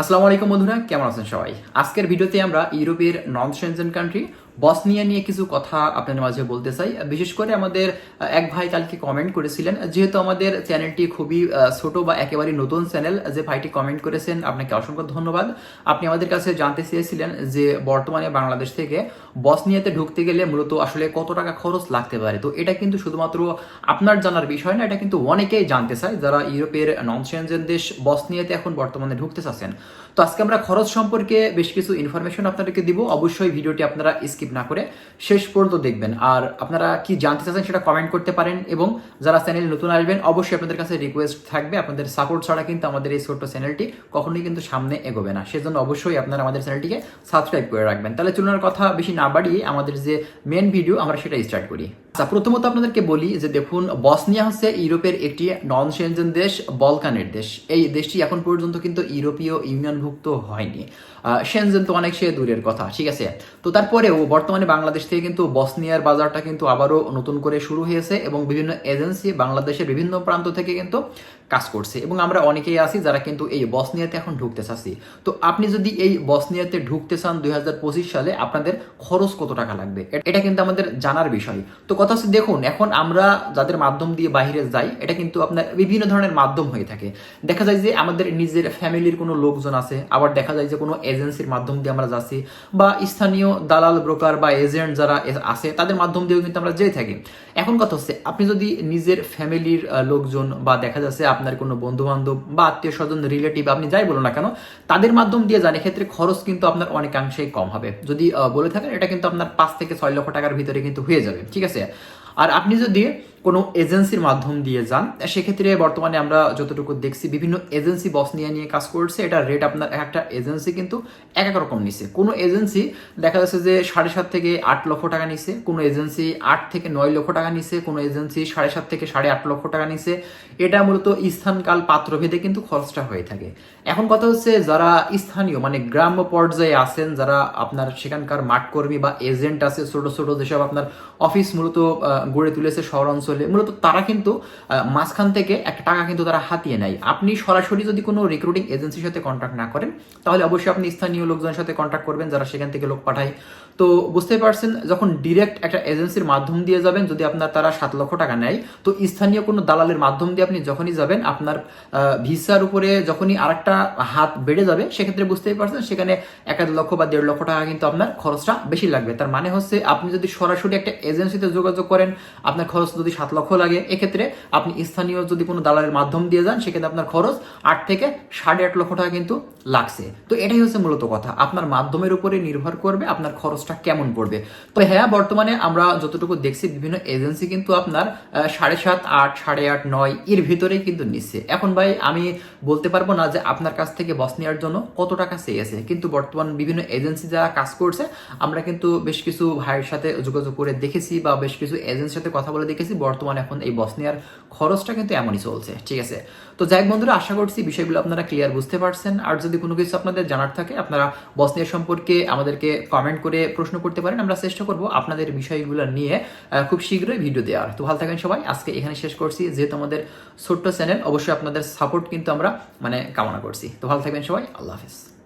আসসালামু আলাইকুম বন্ধুরা কেমন আছেন সবাই? আজকের ভিডিওতে আমরা ইউরোপের নন সেনজেন কান্ট্রি বসনিয়া নিয়ে কিছু কথা আপনাদের মাঝে বলতে চাই। বিশেষ করে আমাদের এক ভাই কালকে কমেন্ট করেছিলেন, যেহেতু আমাদের চ্যানেলটি খুবই ছোট বা একেবারে নতুন চ্যানেল যে ভাইটি কমেন্ট করেছেন, আপনাকে অসংখ্য ধন্যবাদ। আপনি আমাদের কাছে জানতে চেয়েছিলেন যে বর্তমানে বাংলাদেশ থেকে বসনিয়াতে ঢুকতে গেলে মূলত আসলে কত টাকা খরচ লাগতে পারে। তো এটা কিন্তু শুধুমাত্র আপনার জানার বিষয় না, এটা কিন্তু অনেকেই জানতে চায়, যারা ইউরোপের নন সেনজেন দেশ বসনিয়াতে এখন বর্তমানে ঢুকতে চাচ্ছেন। তো আজকে আমরা খরচ সম্পর্কে বেশ কিছু ইনফরমেশন আপনাদেরকে দিব। অবশ্যই ভিডিওটি আপনারা স্কিপ না করে শেষ পর্যন্ত দেখবেন। আর আপনারা কি জানতে চাচ্ছেন সেটা কমেন্ট করতে পারেন এবং যারা চ্যানেল নতুন আসবেন, অবশ্যই আপনাদের কাছে রিকোয়েস্ট থাকবে। আপনাদের সাপোর্ট ছাড়া কিন্তু আমাদের এই ছোট্ট চ্যানেলটি কখনোই কিন্তু সামনে এগোবে না। সেজন্য অবশ্যই আপনারা আমাদের চ্যানেলটিকে সাবস্ক্রাইব করে রাখবেন। তাহলে চলুন কথা বেশি না বাড়িয়ে আমাদের যে মেন ভিডিও আমরা সেটা স্টার্ট করি। আচ্ছা প্রথমত আপনাদেরকে বলি যে দেখুন, বসনিয়া হচ্ছে ইউরোপের একটি নন সেনজেন দেশ, বলকানের দেশ। এই দেশটি এখন পর্যন্ত কিন্তু ইউরোপীয় ইউনিয়নভুক্ত হয়নি। সেনজেন তো অনেক সে দূরের কথা, ঠিক আছে? তো তারপরেও বর্তমানে বাংলাদেশ থেকে কিন্তু বসনিয়ার বাজারটা কিন্তু আবারও নতুন করে শুরু হয়েছে এবং বিভিন্ন এজেন্সি বাংলাদেশের বিভিন্ন প্রান্ত থেকে কিন্তু কাজ করছে। এবং আমরা অনেকেই আছি যারা কিন্তু এই বসনিয়াতে এখন ঢুকতে চাচ্ছি। তো আপনি যদি এই বসনিয়াতে ঢুকতে চান দুই হাজার পঁচিশ সালে, আপনাদের খরচ কত টাকা লাগবে? এটা কিন্তু আমাদের জানার বিষয়। তো কথা হচ্ছে, দেখুন, এখন আমরা যাদের মাধ্যম দিয়ে বাইরে যাই, এটা কিন্তু আপনার বিভিন্ন ধরনের মাধ্যম হয়ে থাকে। দেখা যায় যে আমাদের নিজের ফ্যামিলির কোনো লোকজন আছে, আবার দেখা যায় যে কোনো এজেন্সির মাধ্যম দিয়ে আমরা যাচ্ছি, বা স্থানীয় দালাল, ব্রোকার বা এজেন্ট যারা আছে, তাদের মাধ্যম দিয়েও কিন্তু আমরা যেয়ে থাকি। এখন কথা হচ্ছে, আপনি যদি নিজের ফ্যামিলির লোকজন বা দেখা যাচ্ছে আপনার কোনো বন্ধু বান্ধব বা আত্মীয় স্বজন রিলেটিভ, আপনি যাই বলুন না কেন, তাদের মাধ্যম দিয়ে যান, এক্ষেত্রে খরচ কিন্তু আপনার অনেকাংশেই কম হবে। যদি বলে থাকেন, এটা কিন্তু আপনার পাঁচ থেকে ছয় লক্ষ টাকার ভিতরে কিন্তু হয়ে যাবে, ঠিক আছে? আর আপনি যদি কোনো এজেন্সির মাধ্যম দিয়ে যান, সেক্ষেত্রে বর্তমানে আমরা যতটুকু দেখছি, বিভিন্ন এজেন্সি বস নিয়ে নিয়ে কাজ করছে। এটা রেট আপনার এক একটা এজেন্সি কিন্তু এক এক রকম নিছে। কোনো এজেন্সি দেখা যাচ্ছে যে সাড়ে সাত থেকে আট লক্ষ টাকা নিছে, কোনো এজেন্সি আট থেকে নয় লক্ষ টাকা নিছে, কোনো এজেন্সি সাড়ে সাত থেকে সাড়ে আট লক্ষ টাকা নিছে। এটা মূলত স্থানকাল পাত্রভেদে কিন্তু খরচটা হয়ে থাকে। এখন কথা হচ্ছে যারা স্থানীয় মানে গ্রাম্য পর্যায়ে আছেন, যারা আপনার সেখানকার মাঠকর্মী বা এজেন্ট আছে, ছোট ছোট যেসব আপনার অফিস মূলত গড়ে তুলেছে শহর অঞ্চলে মূলত তারা কিন্তু মাঝখান থেকে একটা টাকা কিন্তু তারা হাতিয়ে নেয়। আপনি সরাসরি যদি কোনো রিক্রুটিং এজেন্সির সাথে কন্ট্যাক্ট না করেন, তাহলে অবশ্যই আপনি স্থানীয় লোকজনের সাথে কন্ট্যাক্ট করবেন যারা সেখান থেকে লোক পাঠায়। তো বুঝতে পারছেন, যখন ডিরেক্ট একটা এজেন্সির মাধ্যম দিয়ে যাবেন, যদি আপনার তারা সাত লক্ষ টাকা নেয়, তো স্থানীয় কোনো দালালের মাধ্যম দিয়ে আপনি যখনই যাবেন, আপনার ভিসার উপরে যখনই আরেকটা হাত বেড়ে যাবে, সেক্ষেত্রে বুঝতেই পারছেন, সেখানে এক লক্ষ বা দেড় লক্ষ টাকা কিন্তু আপনার খরচটা বেশি লাগবে। তার মানে হচ্ছে, আপনি যদি সরাসরি একটা এজেন্সিতে যোগাযোগ করেন, আপনার খরচ যদি সাত লক্ষ লাগে। এক্ষেত্রে আপনি স্থানীয় যদি কোনো দালালের মাধ্যম দিয়ে যান, সেক্ষেত্রে আপনার খরচ আট থেকে সাড়ে আট লক্ষ টাকা কিন্তু লাগছে। তো এটাই হচ্ছে মূলত কথা। আপনার মাধ্যমের উপরে নির্ভর করবে আপনার খরচটা কেমন পড়বে। তো হ্যাঁ বর্তমানে আমরা যতটুকু দেখছি, বিভিন্ন এজেন্সি কিন্তু আপনার সাড়ে সাত, আট, সাড়ে আট, নয় এর ভিতরেই কিন্তু নিচ্ছে। এখন ভাই, আমি বলতে পারব না যে আপনার কাছ থেকে বস নেওয়ার জন্য কত টাকা চেয়েছে। কিন্তু বর্তমান বিভিন্ন এজেন্সি যারা কাজ করছে, আমরা কিন্তু বেশ কিছু ভাইয়ের সাথে যোগাযোগ করে দেখেছি বা বেশ কিছু এজেন্সির সাথে কথা বলে দেখেছি। বর্তমানে এখন এই বস নেওয়ার খরচটা কিন্তু এমনই চলছে, ঠিক আছে? তো যাই বন্ধুরা, আশা করছি বিষয়গুলো আপনারা ক্লিয়ার বুঝতে পারছেন। আর যদি কোনো কিছু আপনাদের জানার থাকে, আপনারা বসনিয়া সম্পর্কে আমাদেরকে কমেন্ট করে প্রশ্ন করতে পারেন। আমরা চেষ্টা করব আপনাদের বিষয়গুলো নিয়ে খুব শীঘ্রই ভিডিও দেওয়ার। তো ভালো থাকেন সবাই। আজকে এখানে শেষ করছি। যেহেতু আমাদের ছোট্ট চ্যানেল অবশ্যই আপনাদের সাপোর্ট কিন্তু আমরা মানে কামনা করছি। তো ভালো থাকবেন সবাই। আল্লাহ হাফিজ।